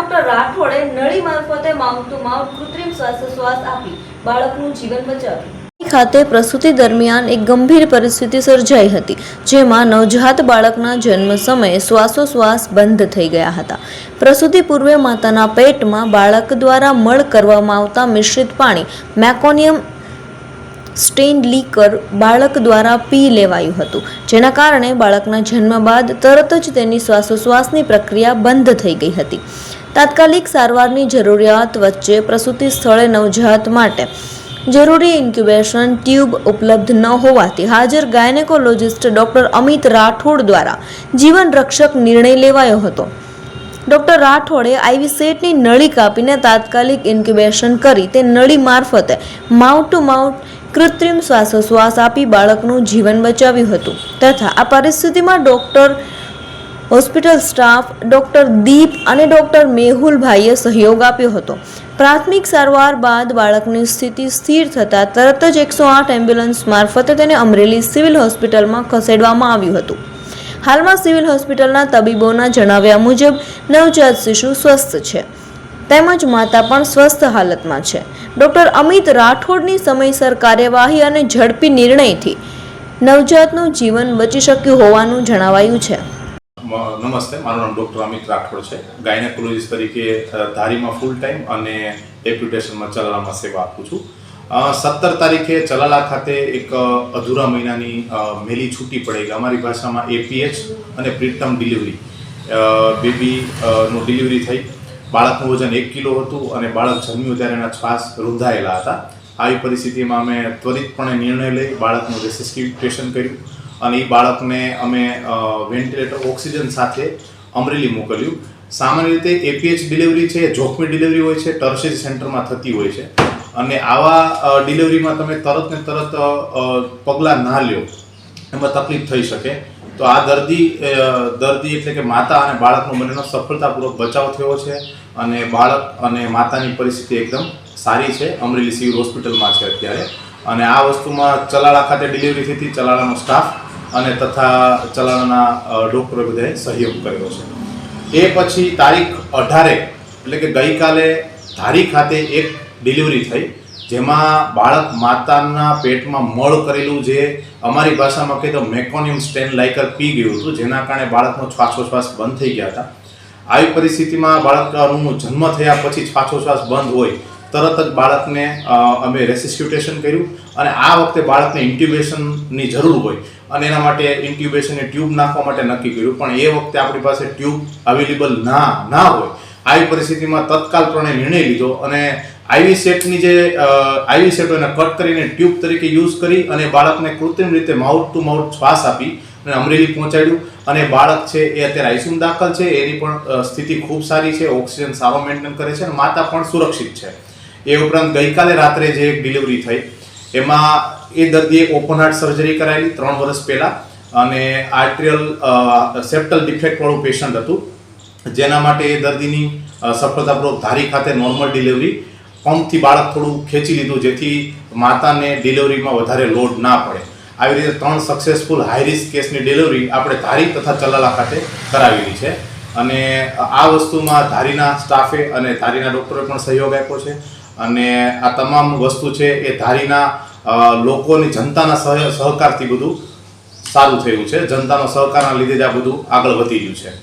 Doctor રાઠોડે નળી મારફતે માઉથ ટુ કૃત્રિમ શ્વાસોશ્વાસ આપી બાળકનું જીવન બચાવ્યું. ખાતે પ્રસૂતિ દરમિયાન એક ગંભીર પરિસ્થિતિ સર્જાઈ હતી, જેમાં નવજાત બાળકના જન્મ સમયે શ્વાસોશ્વાસ બંધ થઈ ગયા હતા. પ્રસૂતિ પૂર્વે માતાના પેટમાં બાળક દ્વારા મળ કરવામાં આવતા મિશ્રિત પાણી, મેકોનિયમ સ્ટેન્ડ લીકર બાળક દ્વારા પી લેવાયું હતું, જેના કારણે બાળકના જન્મ બાદ તરત જ તેની શ્વાસોશ્વાસની પ્રક્રિયા બંધ થઈ ગઈ હતી. તાત્કાલિક સારવારની જરૂરિયાત વચ્ચે પ્રસૂતિ સ્થળે નવજાત માટે જરૂરી ઇન્ક્યુબેશન ટ્યુબ ઉપલબ્ધ ન હોવાથી હાજર ગાયનેકોલોજિસ્ટ ડોક્ટર અમિત રાઠોડ દ્વારા જીવન રક્ષક નિર્ણય લેવાયો હતો. ડોક્ટર રાઠોડે આઈવી સેટની નળી કાપીને તાત્કાલિક ઇન્ક્યુબેશન કરી તે નળી મારફતે માઉથ ટુ માઉથ કૃત્રિમ શ્વાસોશ્વાસ આપી બાળકનું જીવન બચાવ્યું હતું તથા આ પરિસ્થિતિમાં doctor hospital staff doctor Deep અને ડોક્ટર મેહુલભાઈએ સહયોગ આપ્યો હતો. પ્રાથમિક સારવાર બાદ બાળકની સ્થિતિ સ્થિર થતાં તરત જ એકસો આઠ એમ્બ્યુલન્સ મારફતે તેને અમરેલી સિવિલ હોસ્પિટલમાં ખસેડવામાં આવ્યું હતું. હાલમાં સિવિલ હોસ્પિટલના તબીબોના જણાવ્યા મુજબ નવજાત શિશુ સ્વસ્થ છે. તેમજ માતા પણ સ્વસ્થ હાલતમાં છે. ડોક્ટર અમિત રાઠોડની સમયસર કાર્યવાહી અને ઝડપી નિર્ણયથી નવજાતનું જીવન બચી શક્યું હોવાનું જણાવાયું છે. નમસ્તે, મારું નામ ડૉક્ટર અમિત રાઠોડ છે. ગાયનેકોલોજીસ્ટ તરીકે ધારીમાં ફૂલ ટાઈમ અને ડેપ્યુટેશનમાં ચલાલામાં સેવા આપું છું. સત્તર તારીખે ચલાલા ખાતે એક અધૂરા મહિનાની મેલી છૂટી પડેલી અમારી ભાષામાં એપીએચ અને પ્રીટમ ડિલિવરી બેબી નું ડિલિવરી થઈ. બાળકનું વજન એક કિલો હતું અને બાળક જન્મ્યું ત્યારે એના શ્વાસ રૂંધાયેલા હતા. આવી પરિસ્થિતિમાં અમે ત્વરિતપણે નિર્ણય લઈ બાળકનું રેસિસ્ટિટેશન કર્યું. અને એ બાળકને અમે વેન્ટિલેટર ઓક્સિજન સાથે અમરેલી મોકલ્યું. સામાન્ય રીતે એપીએચ ડિલિવરી છે, જોખમી ડિલિવરી હોય છે ટર્સેજ સેન્ટરમાં થતી હોય છે. અને આવા ડિલિવરીમાં તમે તરત ને તરત પગલાં ના લ્યો, એમાં તકલીફ થઈ શકે. તો આ દર્દી દર્દી એટલે કે માતા અને બાળકનો બંનેનો સફળતાપૂર્વક બચાવ થયો છે અને બાળક અને માતાની પરિસ્થિતિ એકદમ સારી છે. અમરેલી સિવિલ હોસ્પિટલમાં છે અત્યારે. અને આ વસ્તુમાં ચલાળા ખાતે ડિલિવરી થઈ હતી, ચલાળાનો સ્ટાફ અને તથા ચલાવવાના અ, ડૉક્ટરોએ બધાએ સહયોગ કર્યો છે. એ પછી તારીખ અઢારે એટલે કે ગઈકાલે ધારી ખાતે એક ડિલિવરી થઈ જેમાં બાળક માતાના પેટમાં મળ કરેલું જે અમારી ભાષામાં કહીએ તો મેકોનિયમ સ્ટેન લાઇકર પી ગયું હતું જેના કારણે બાળકનો શ્વાસોશ્વાસ બંધ થઈ ગયા હતા. આવી પરિસ્થિતિમાં બાળકનું જન્મ થયા પછી શ્વાસોશ્વાસ બંધ હોય તરત જ બાળકને અમે રેસિસ્ક્યુટેશન કર્યું અને આ વખતે બાળકને ઇન્ટ્યુબેશનની જરૂર હોય અને એના માટે ઇન્ટ્યુબેશનની ટ્યુબ નાખવા માટે નક્કી કર્યું. પણ એ વખતે આપણી પાસે ટ્યુબ અવેલેબલ ના ના હોય. આવી પરિસ્થિતિમાં તત્કાલપણે નિર્ણય લીધો અને આઈવી સેટની જે આઈવી સેટ એને કટ કરીને ટ્યુબ તરીકે યુઝ કરી અને બાળકને કૃત્રિમ રીતે માઉથ ટુ માઉથ શ્વાસ આપી અને અમરેલી પહોંચાડ્યું. અને બાળક છે એ અત્યારે આઈસીયુ દાખલ છે. એની પણ સ્થિતિ ખૂબ સારી છે. ઓક્સિજન સારો મેન્ટેન કરે છે અને માતા પણ સુરક્ષિત છે. એ ઉપરાંત ગઈકાલે રાત્રે જે એક ડિલિવરી થઈ, એમાં એ દર્દીએ ઓપન હાર્ટ સર્જરી કરાયેલી ત્રણ વર્ષ પહેલાં અને આર્ટ્રિયલ સેપ્ટલ ડિફેક્ટવાળું પેશન્ટ હતું, જેના માટે એ દર્દીની સફળતાપૂર્વક ધારી ખાતે નોર્મલ ડિલિવરી પંપથી બાળક થોડું ખેંચી લીધું જેથી માતાને ડિલિવરીમાં વધારે લોડ ના પડે. આવી રીતે ત્રણ સક્સેસફુલ હાઈ કેસની ડિલિવરી આપણે ધારી તથા ચલાલા ખાતે કરાવેલી છે. અને આ વસ્તુમાં ધારીના સ્ટાફે અને ધારીના ડૉક્ટરે પણ સહયોગ આપ્યો છે. અને આ તમામ વસ્તુ છે એ ધારીના લોકોની જનતાના સહ સહકારથી બધું સારું થયું છે. જનતાનો સહકારના લીધે જ આ બધું આગળ વધી ગયું છે.